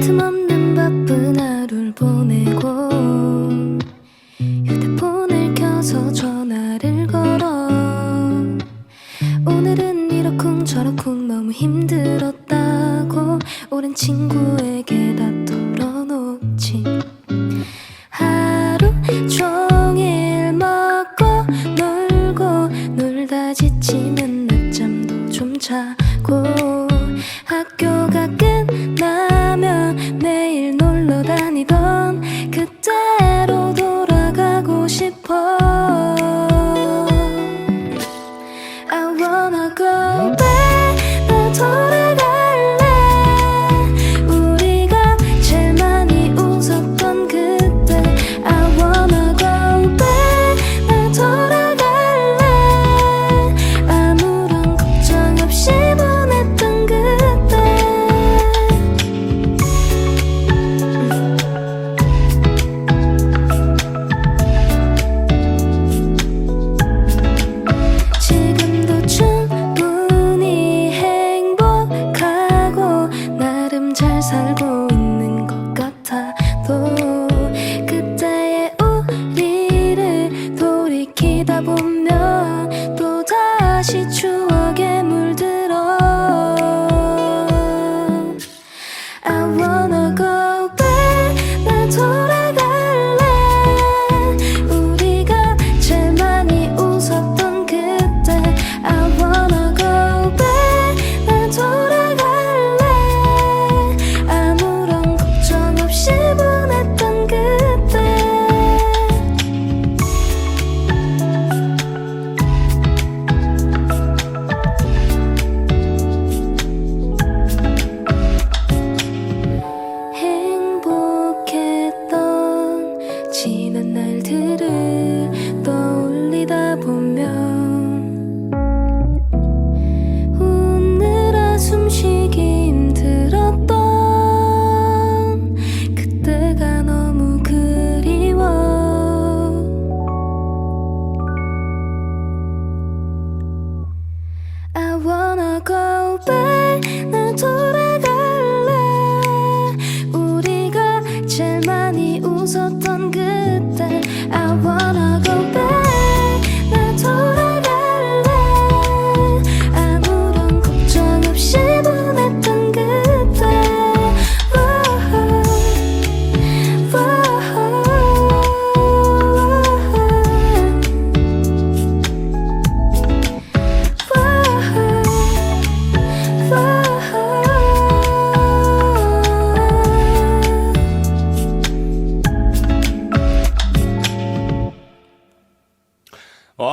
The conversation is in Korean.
틈없는 바쁜 하루를 보내고 휴대폰을 켜서 전화를 걸어. 오늘은 이러쿵저러쿵 너무 힘들었고, 오랜 친구에게 다 털어놓지. 하루 종일 먹고 놀고 놀다 지치면 늦잠도 좀자. trouble 지난 날들을 あ